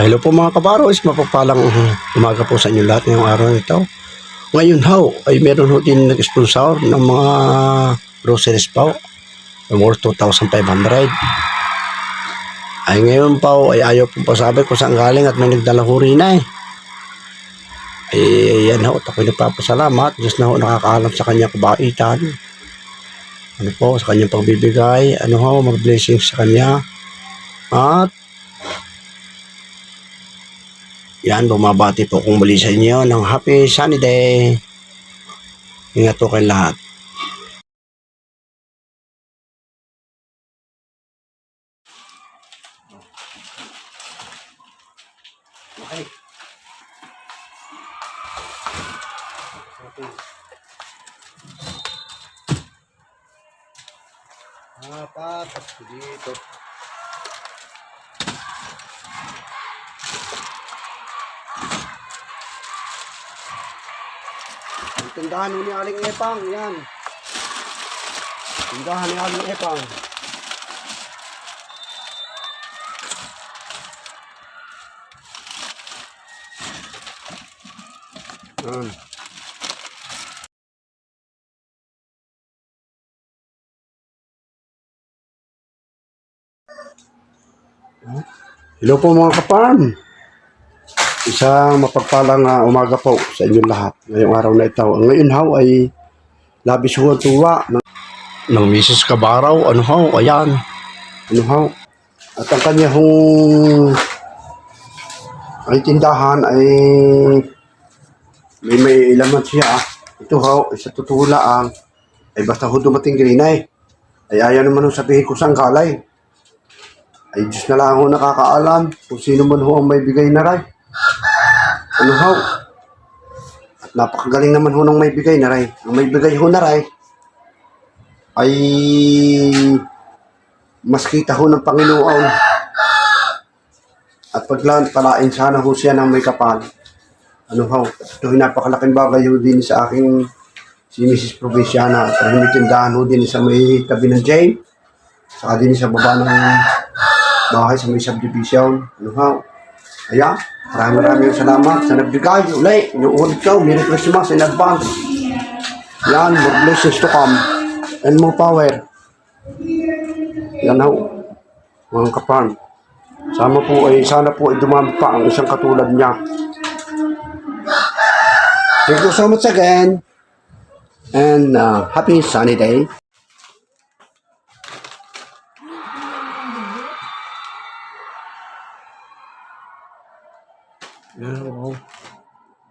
Hello po mga kabaros, mapagpalang umaga po sa inyo lahat ngayong araw ito. Ngayon how, ay meron ho din nag-sponsor ng mga groceries po. Worth 2,500. Ay ngayon pa ay ayaw pong pasabi kung saan galing at may nagdala ho rin na eh. Ay yan ho, at ako'y nagpapasalamat. Diyos na ho nakakaalam sa kanya kabaitan. Ano po, sa kanyang pagbibigay. Ano ho, mag-blessings sa kanya. At yan, bumabati po kong muli sa inyo ng happy sunny day. Ingat po kayo lahat. Okay. Apat, dito. Ang tindahan ni Aling Epang, yan. Tindahan ni Aling Epang. Yan. Hello po mga kaparm. Isang mapagpalang ah, umaga po sa inyong lahat ngayong araw na ito. Ang Ngayon how ay labis ho ang tuwa ng, ng Mrs. Cabaraw. Ano how? Ayan. Ano how? At ang kanya hong ay tindahan ay may may ilaman siya. Ito how, sa totoo lang ay basta ho dumating grinay. Ay ayaw naman ho sabihin ko saan galay. Ay Diyos na lang ho nakakaalam kung sino man ho ang may bigay na ray. Ano ho? At napakagaling naman ho ng may bigay na ray. Ang may bigay ho na ray ay mas kita ho ng Panginoon. At paglaan palain sana ho siya ng may kapal. Ano ho? Ito napakalaking bagay ho din sa aking si Mrs. Provinciana. At may tindahan ho din sa may tabi ng Jane. Saka din sa baba ng bahay sa may subdivision. Ano ho? Ayan. Maraming maraming salamat sa nagbigay. Uli, inuulit ko. Merry Christmas in advance. Yan, more blessings to come. And more power. Yan ho. Mga kapan. Sana po ay, sana po ay dumami pa ang isang katulad niya. Thank you so much again. And uh, happy sunny day. Yan, wow.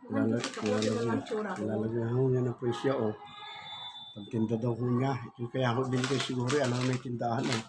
Lalag, lalagyan, lalagyan ho yan ang presyo, oh. Pagtinda daw ho niya. Kaya din kayo siguro, alam may tindahan, eh.